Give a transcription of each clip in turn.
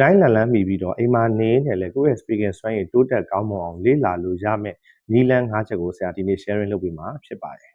တိုင်းလန်လန်းမိပြီးတော့အိမ်မှာနေနေလေကိုယ့်ရဲ့ speaking စွမ်းရည်တိုးတက်ကောင်းမွန်အောင်လေ့လာလို့ရမယ်နီလန်း၅ချက်ကိုဆရာဒီနေ့ sharing လုပ်ပေးမှာဖြစ်ပါတယ်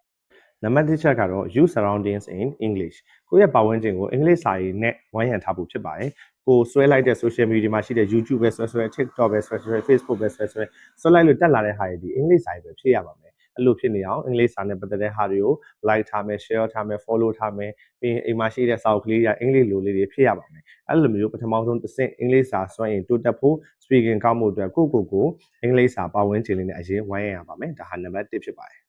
နံပါတ်1ချက်ကတော့ use surroundings in english ကိုယ့်ရဲ့ပတ်ဝန်းကျင်ကိုအင်္ဂလိပ်စာရေးနဲ့ဝိုင်းရံထားဖို့ဖြစ်ပါတယ်ကိုဆွဲလိုက်တဲ့ social media မှာရှိတဲ့ YouTube ပဲဆွဲဆွဲ TikTok ပဲဆွဲဆွဲ Facebook ပဲဆွဲဆွဲဆွဲလိုက်လို့တက်လာတဲ့ဟာတွေဒီအင်္ဂလိပ်စာရေးပဲဖြစ်ရပါမယ် အဲ့လိုဖြစ်နေအောင်အင်္ဂလိပ်စာနဲ့ပတ်သက်တဲ့ဟာတွေကို like ထားမယ် share ထားမယ် follow ထားမယ်ပြီးရင်အိမ်မှာရှိတဲ့စာအုပ်ကလေးတွေအင်္ဂလိပ်လိုလေးတွေဖြစ်ရပါမယ်အဲ့လိုမျိုးပထမဆုံးတစ်ဆင့်အင်္ဂလိပ်စာစွမ်းရင်တိုးတက်ဖို့ speaking ကောင်းမှုအတွက်ကိုကိုကိုအင်္ဂလိပ်စာပါဝင်ခြင်းလေးနဲ့အရင်ဝိုင်းရရပါမယ်ဒါဟာနံပါတ်1ဖြစ်ပါတယ်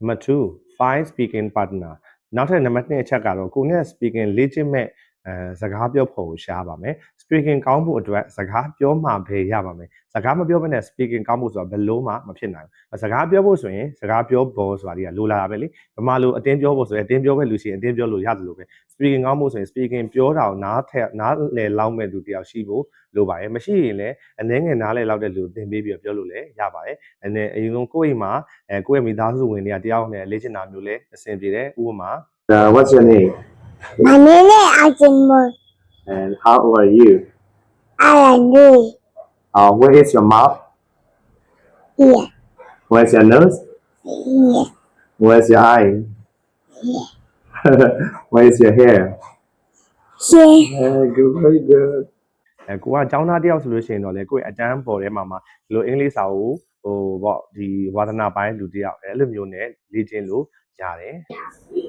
number 2 find speaking partner နောက်ထပ်နံပါတ်2အချက်ကတော့ကိုနဲ့ speaking လေ့ကျင့်မဲ့ အဲစကားပြောဖို့ရှားပါမယ် speaking ကောင်းဖို့အတွက်စကားပြောမှပဲရပါမယ်စကားမပြောဘဲနဲ့ speaking ကောင်းဖို့ဆိုတာဘယ်လို့မှမဖြစ်နိုင်ဘူးစကားပြောဖို့ဆိုရင်စကားပြောဘောဆိုတာတွေကလိုလာတာပဲလေဗမာလိုအတင်းပြောဖို့ဆိုရင်အတင်းပြောပဲလူရှိရင်အတင်းပြောလို့ရတယ်လို့ပဲ speaking ကောင်းဖို့ဆိုရင် speaking ပြောတာကိုနားထက်နားလည်လောက်မဲ့လူတယောက်ရှိဖို့လိုပါတယ်မရှိရင်လည်းအနည်းငယ်နားလည်လောက်တဲ့လူသင်ပေးပြီးပြောလို့လည်းရပါတယ်အဲအရင်ဆုံးကိုယ့်အိမ်မှာအဲကိုယ့်ရဲ့မိသားစုဝင်တွေကတယောက်နဲ့လေ့ကျင့်တာမျိုးလည်းအဆင်ပြေတယ်ဥပမာ Uh, what's your name? My name is Ajimbo. And how old are you? I am new Uh, where is your mouth? here. Where's your nose? Here. Where's your eye? Where is your hair? Here. Very good, very good. အဲကိုကចောင်းသားတယောက်ဆိုလို့ရှိရင်တော့လေကိုယ့်ရဲ့အတန်းပေါ်ထဲမှာမှာဒီလိုအင်္ဂလိပ်စာကို ဟိုပေါ့ဒီဝါသနာပိုင်းလူတယောက်အဲ့လိုမျိုးနဲ့လေ့ကျင့်လို့ရတယ်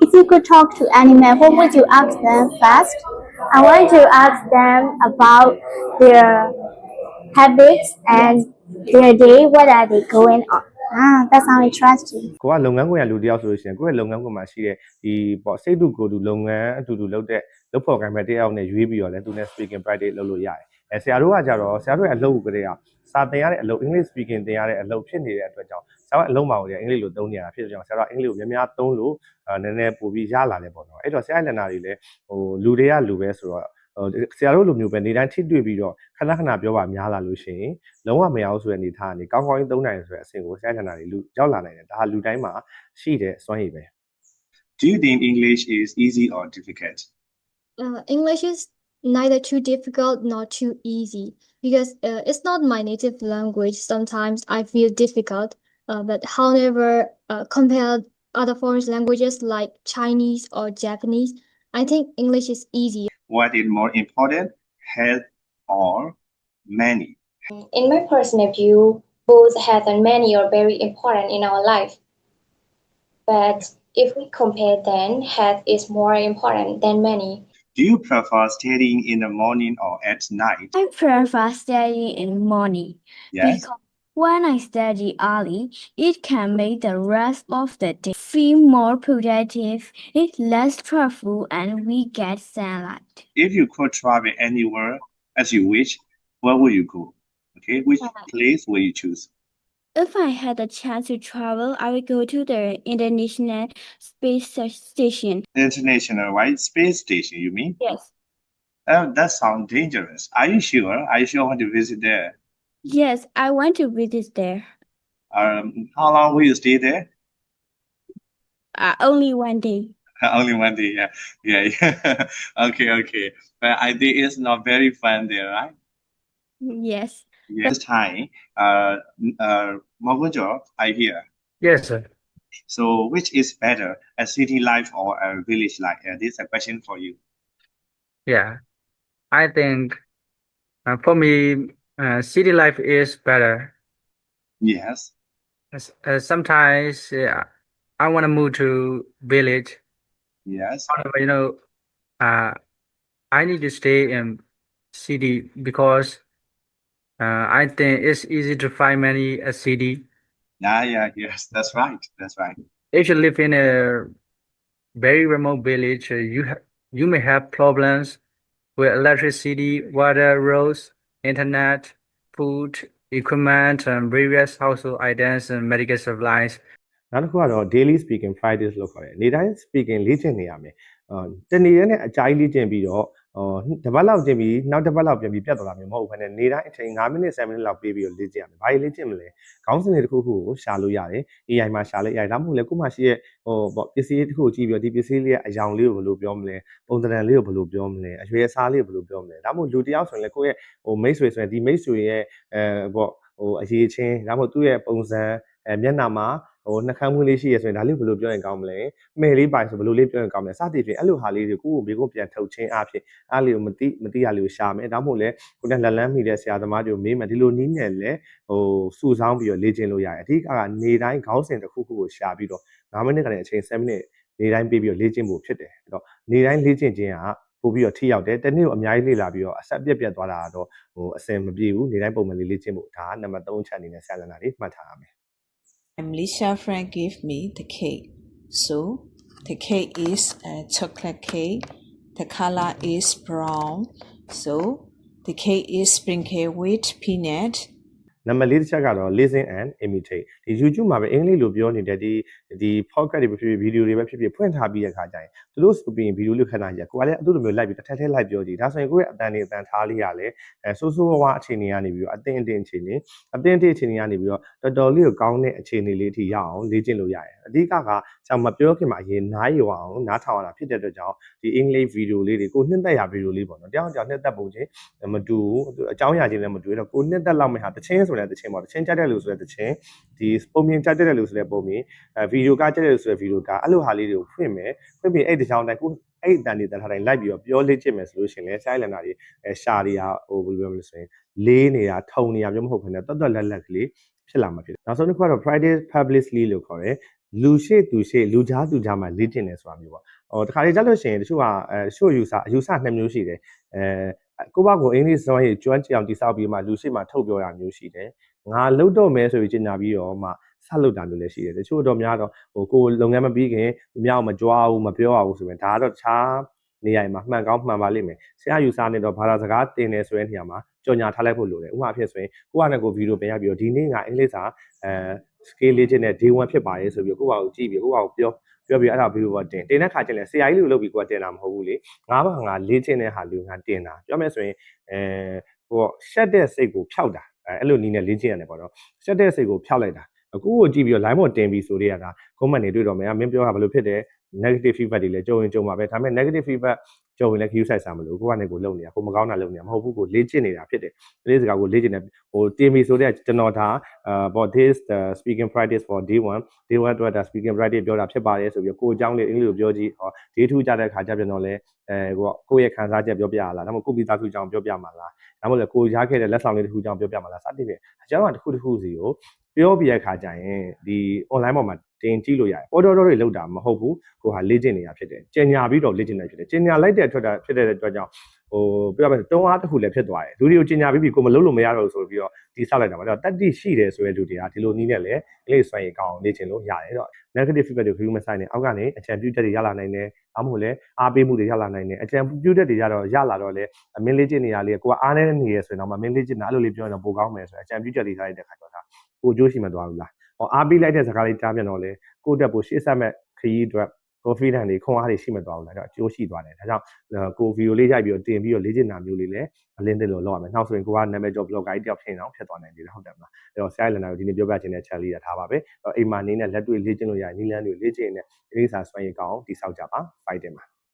If you could talk to animal, what would you ask them first? I want to ask them about their habits and their day. What are they going on? Ah, that sounds interesting. ကိုကလုပ်ငန်းခွင်ကလူတယောက်ဆိုလို့ရှိရင်ကိုယ့်ရဲ့လုပ်ငန်းခွင်မှာရှိတဲ့ဒီပေါ့စိတ်တူကိုယ်တူလုပ်ငန်းအတူတူလုပ်တဲ့လုပ်ဖော်ကိုင်မဲ့တယောက်နဲ့ရွေးပြီးတော့လည်းသူနဲ့ speaking practice လုပ်လို့ရတယ် အဲဆရာတို့ကကြတော့ဆရာတို့ရဲ့အလုပ်ကလေးကစာသင်ရတဲ့အလုပ် English speaking သင်ရတဲ့အလုပ်ဖြစ်နေတဲ့အတွက်ကြောင့်ဆရာကအလုပ်မှာကိုအင်္ဂလိပ်လိုသုံးနေရတာဖြစ်တဲ့ကြောင့်ဆရာတို့ကအင်္ဂလိပ်ကိုများများသုံးလို့အဲနည်းနည်းပိုပြီးရလာတယ်ပေါ့နော်အဲ့တော့ဆရာရဲ့လန်နာတွေလည်းဟိုလူတွေကလူပဲဆိုတော့ဟိုဆရာတို့လိုမျိုးပဲနေတိုင်းထိတွေ့ပြီးတော့ခဏခဏပြောပါများလာလို့ရှိရင်လုံးဝမရအောင်ဆိုတဲ့အနေထားကနေကောင်းကောင်းကြီးသုံးနိုင်ဆိုတဲ့အဆင့်ကိုဆရာဌာနတွေလူရောက်လာနိုင်တယ်ဒါဟာလူတိုင်းမှာရှိတဲ့စွမ်းရည်ပဲ Do you think English is easy or difficult? Uh, English is neither too difficult nor too easy because uh, it's not my native language. Sometimes I feel difficult, uh, but however, uh, compared other foreign languages like Chinese or Japanese, I think English is easier. What is more important, health or money? In my personal view, both health and money are very important in our life. But if we compare then, health is more important than money. Do you prefer studying in the morning or at night? I prefer studying in the morning Yes. because when I study early, it can make the rest of the day feel more productive, it's less stressful, and we get sunlight. If you could travel anywhere as you wish, where would you go? Okay, which uh, place will you choose? If I had the chance to travel, I would go to the International Space Station. International White Space Station, you mean? Yes. Oh, that sounds dangerous. Are you sure? Are you sure want to visit there? Yes, I want to visit there. Um, how long will you stay there? Uh, only one day. Only one day, yeah. Yeah, yeah. okay, okay. But I think it's not very fun there, right? Yes. Yeah. This time, uh, uh, Mogunjo, I hear. Yes, sir. So, which is better, a city life or a village life? Uh, this is a question for you. Yeah. I think uh, for me, uh, city life is better. Yes. As- uh, sometimes uh, I want to move to village. Yes. However, you know, uh, I need to stay in city because uh, I think it's easy to find money at city. Yeah, yeah, yes. That's right. That's right. If you live in a very remote village, uh, you ha you may have problems with electricity, water, roads, internet, food, equipment, and various household items and medical supplies. နောက်တစ်ခုကတော့ daily speaking practice လို့ခေါ်တယ်။နေ့တိုင်း speaking လေ့ကျင့်နေရမယ်။အာတနေ့ရက်နဲ့အကြိုက်လေ့ကျင့်ပြီးတော့ ဟိုတစ်ပတ်လောက်ကျင့်ပြီးနောက်တစ်ပတ်လောက်ပြန်ပြီးပြတ်သွားတာမျိုးမဟုတ်ဘူးခင်ဗျနေတိုင်းအချိန်9မိနစ်10မိနစ်လောက်ပေးပြီးတော့လေ့ကျင့်ရမယ်။ဘာကြီးလေ့ကျင့်မလဲ။ခေါင်းစဉ်တွေတစ်ခုခုကိုရှာလို့ရတယ်။ AI မှာရှာလို့ရတယ်။ဒါမှမဟုတ်လေကို့မှာရှိရဲ့ဟိုပေါ့ပစ္စည်းတစ်ခုကိုကြည့်ပြီးတော့ဒီပစ္စည်းလေးရဲ့အယောင်လေးကိုဘယ်လိုပြောမလဲ။ပုံသဏ္ဍာန်လေးကိုဘယ်လိုပြောမလဲ။အရွယ်အစားလေးကိုဘယ်လိုပြောမလဲ။ဒါမှမဟုတ်လူတစ်ယောက်ဆိုရင်လေကိုယ့်ရဲ့ဟိုမိတ်ဆွေဆိုရင်ဒီမိတ်ဆွေရဲ့အဲပေါ့ဟိုအရေးချင်းဒါမှမဟုတ်သူ့ရဲ့ပုံစံအဲမျက်နှာမှာ ဟိုနှကမ်းမွေးလေးရှိရဆိုရင်ဒါလေးဘယ်လိုပြောရင်ကောင်းမလဲ။မဲ့လေးပိုင်ဆိုဘယ်လိုလေးပြောရင်ကောင်းမလဲ။စသဖြင့်အဲ့လိုဟာလေးတွေကိုကိုယ့်ကိုဘေးကိုပြန်ထုတ်ချင်းအဖြစ်အားလေးကိုမသိမသိရလေးကိုရှာမယ်။ဒါမှမဟုတ်လေကိုယ်နဲ့လက်လန်းမိတဲ့ဆရာသမားတွေကိုမေးမယ်ဒီလိုနည်းနဲ့လေဟိုစုဆောင်းပြီးတော့လေ့ကျင့်လို့ရတယ်။အဓိကကနေတိုင်းခေါင်းစဉ်တစ်ခုခုကိုရှာပြီးတော့9မိနစ်ကနေအချိန်7မိနစ်နေတိုင်းပေးပြီးတော့လေ့ကျင့်ဖို့ဖြစ်တယ်။အဲ့တော့နေတိုင်းလေ့ကျင့်ခြင်းကပို့ပြီးတော့ထိရောက်တယ်။တနေ့ကိုအများကြီးလေ့လာပြီးတော့အဆက်ပြက်ပြက်သွားတာတော့ဟိုအစင်မပြေဘူး။နေတိုင်းပုံမှန်လေးလေ့ကျင့်ဖို့ဒါကနံပါတ်3ချက်အနေနဲ့ဆရာလန်နာလေးမှတ်ထားရမယ်။ Alicia friend gave me the cake. So the cake is a chocolate cake. The color is brown. So the cake is sprinkled with peanut. နံပါတ်၄တစ်ချက်ကတော့ listen and imitate ဒီ YouTube မှာပဲအင်္ဂလိပ်လိုပြောနေတဲ့ဒီဒီ podcast တွေပဲဖြစ်ဖြစ်ဗီဒီယိုတွေပဲဖြစ်ဖြစ်ဖွင့်ထားပြီးတဲ့ခါကျရင်သူတို့ဆိုပြီးဗီဒီယိုလေးခဏကြီးကိုကလည်းအတူတူမျိုးလိုက်ပြီးတစ်ထက်ထဲလိုက်ပြောကြည့်ဒါဆိုရင်ကိုယ့်ရဲ့အတန်တွေအတန်ထားလေးရလဲအဲဆိုးဆိုးဝါးဝါအခြေအနေကနေပြီးတော့အတင်းအတင်းအခြေအနေအတင်းအတင်းအခြေအနေကနေပြီးတော့တော်တော်လေးကိုကောင်းတဲ့အခြေအနေလေးထိရအောင်လေ့ကျင့်လို့ရတယ်အဓိကကကျွန်မပြောခင်မှာအရင်နားရွာအောင်နားထောင်ရတာဖြစ်တဲ့အတွက်ကြောင့်ဒီအင်္ဂလိပ်ဗီဒီယိုလေးတွေကိုနှစ်သက်ရဗီဒီယိုလေးပေါ့နော်တရားကြောင်နှစ်သက်ပုံချင်းမတူဘူးအကြောင်းအရာချင်းလည်းမတူတော့ကိုနှစ်သက်လောက်မဲ့ဟာတချင်းဆိုတဲ့တချင်းပေါ့တချင်းကြတဲ့လူဆိုတဲ့တချင်းဒီပုံမြင်ကြတဲ့လူဆိုတဲ့ပုံမြင်အဲဗီဒီယိုကကြတဲ့လူဆိုတဲ့ဗီဒီယိုကအဲ့လိုဟာလေးတွေကိုဖွင့်မယ်ဖွင့်ပြီးအဲ့ဒီကြောင်တိုင်းကိုအဲ့အတန်ဒီတန်ထားတိုင်းလိုက်ပြီးတော့ပြောလေ့ကျင့်မယ်ဆိုလို့ရှိရင်လည်း silent တွေအဲရှာတွေကဟိုဘယ်လိုပြောမလဲဆိုရင်လေးနေတာထုံနေတာမျိုးမဟုတ်ဘဲနဲ့တွတ်တွတ်လက်လက်ကလေးဖြစ်လာမှာဖြစ်တယ်နောက်ဆုံးတစ်ခုကတော့ practice publicly လို့ခေါ်တယ်လူရှိသူရှိလူကြားသူကြားမှာလေ့ကျင့်နေဆိုတာမျိုးပေါ့ဟိုတခါလေကြလို့ရှိရင်တချို့ကအဲတချို့ယူဆအယူဆနှစ်မျိုးရှိတယ်အဲ ကိုဘကိုအင်္ဂလိပ်စကားရေးကျွမ်းကျင်အောင်တိစောက်ပြီးမှလူရှိမှထုတ်ပြောရမျိုးရှိတယ်ငါလုတ်တော့မယ်ဆိုပြီးကျင်ညာပြီးတော့မှဆက်လုပ်တာမျိုးလည်းရှိတယ်တချို့တော့များတော့ဟိုကိုလုပ်ငန်းမပြီးခင်သူများမကြွားဘူးမပြောရဘူးဆိုရင်ဒါကတော့တခြားနေရာမှာမှန်ကောင်းမှန်ပါလိမ့်မယ်ဆရာယူဆနေတော့ဘာသာစကားတင်နေဆိုတဲ့နေရာမှာကြော်ညာထားလိုက်ဖို့လိုတယ်ဥပမာဖြစ်ဆိုရင်ကိုကနဲ့ကိုဗီဒီယိုပြန်ရပြီးတော့ဒီနေ့ကအင်္ဂလိပ်စာအဲ scale လေးချင်းနဲ့ day 1ဖြစ်ပါရဲ့ဆိုပြီးကိုကကိုကြည့်ပြီးကိုကကိုပြော ပြောပြီးအဲ့ဒါဗီဒီယိုပေါ်တင်တင်တဲ့ခါကျရင်ဆရာကြီးလိုလုပ်ပြီးကိုကတင်တာမဟုတ်ဘူးလေငါးပါးငါလေးချင်းတဲ့ဟာလူငါတင်တာပြောမယ်ဆိုရင်အဲဟိုရှက်တဲ့စိတ်ကိုဖျောက်တာအဲအဲ့လိုနီးနဲ့လေးချင်းရတယ်ပေါ့နော်ရှက်တဲ့စိတ်ကိုဖျောက်လိုက်တာအခုကိုကြည့်ပြီးတော့ line ပေါ်တင်ပြီးဆိုတဲ့က comment တွေတွေ့တော့မယ်မင်းပြောတာဘယ်လိုဖြစ်တယ် negative feedback တွေလည်းကြုံရင်ကြုံပါပဲဒါပေမဲ့ negative feedback ကြုံရင်လည်း queue size စားမလို့ကိုကနေကိုလုံနေတာကိုမကောင်းတာလုံနေတာမဟုတ်ဘူးကိုလေ့ကျင့်နေတာဖြစ်တယ်ဒီစကားကိုလေ့ကျင့်နေဟိုတင်ပြီဆိုတဲ့ကျွန်တော်ဒါအာ about this the speaking practice for day 1 day 1အတွက်ဒါ speaking practice ပြောတာဖြစ်ပါတယ်ဆိုပြီးကိုအကြောင်းလေးအင်္ဂလိပ်လိုပြောကြည့်ဟော day 2ကြတဲ့ခါကျပြန်တော့လဲအဲကိုကိုရဲ့ခံစားချက်ပြောပြရလားဒါမှမဟုတ်ကိုပြီးသားစုအကြောင်းပြောပြမှာလားဒါမှမဟုတ်လေကိုရခဲ့တဲ့လက်ဆောင်လေးတစ်ခုအကြောင်းပြောပြမှာလားစသဖြင့်အကြောင်းအရာတစ်ခုတစ်ခုစီကိုပြောပြရခါကြရင်ဒီ online ပေါ်မှာ တင်ကြည့်လို့ရတယ်။ order တွေလောက်တာမဟုတ်ဘူး။ကိုဟာလေ့ကျင့်နေတာဖြစ်တယ်။ကျင်ညာပြီးတော့လေ့ကျင့်နေဖြစ်တယ်။ကျင်ညာလိုက်တဲ့အတွက်တာဖြစ်တဲ့အတွက်ကြောင့်ဟိုပြောရမယ်တုံးအားတစ်ခုလည်းဖြစ်သွားတယ်။လူတွေကိုကျင်ညာပြီးပြီကိုမလုပ်လို့မရတော့ဘူးဆိုပြီးတော့ဒီဆောက်လိုက်တာပါ။အဲ့တော့တတိရှိတယ်ဆိုတဲ့လူတွေကဒီလိုနည်းနဲ့လည်းအလေးစွမ်းရည်ကောင်းအောင်လေ့ကျင့်လို့ရတယ်။အဲ့တော့ negative feedback တွေ view မဆိုင်နဲ့အောက်ကနေအကြံပြုချက်တွေရလာနိုင်တယ်။ဒါမှမဟုတ်လည်းအားပေးမှုတွေရလာနိုင်တယ်။အကြံပြုချက်တွေရတော့ရလာတော့လေမင်းလေ့ကျင့်နေရလေးကိုကအားနေနေရဆိုရင်တော့မင်းလေ့ကျင့်တာအဲ့လိုလေးပြောရင်တော့ပိုကောင်းမယ်ဆိုရင်အကြံပြုချက်တွေထားလိုက်တဲ့ခါကျတော့ဒါပိုအကျိုးရှိမှသွားဘူးလား။ဟော အားပေးလိုက်တဲ့စကားလေးကြားပြန်တော့လေကိုယ့်တက်ပိုရှေ့ဆက်မဲ့ခရီးအတွက် confidence တွေခွန်အားတွေရှိမှသွားဘူးလားအဲ့တော့အကျိုးရှိသွားတယ်ဒါကြောင့်ကိုဗီဒီယိုလေးရိုက်ပြီးတော့တင်ပြီးတော့လေ့ကျင့်တာမျိုးလေးလည်းအလင်းသိလို့လုပ်ရမယ်နောက်ဆိုရင်ကိုကနာမည်ကျော် blogger ကြီးတယောက်ဖြစ်နေအောင်ဖြစ်သွားနိုင်တယ်ဟုတ်တယ်မလားအဲ့တော့ sky liner ကိုဒီနေ့ပြောပြချင်တဲ့ channel လေးထားပါပဲအိမ်မှာနေနဲ့လက်တွေ့လေ့ကျင့်လို့ရနီလန်းတွေလေ့ကျင့်နေတဲ့အိစာစွမ်းရည်ကောင်းတိဆောက်ကြပါ fight တင်ပါ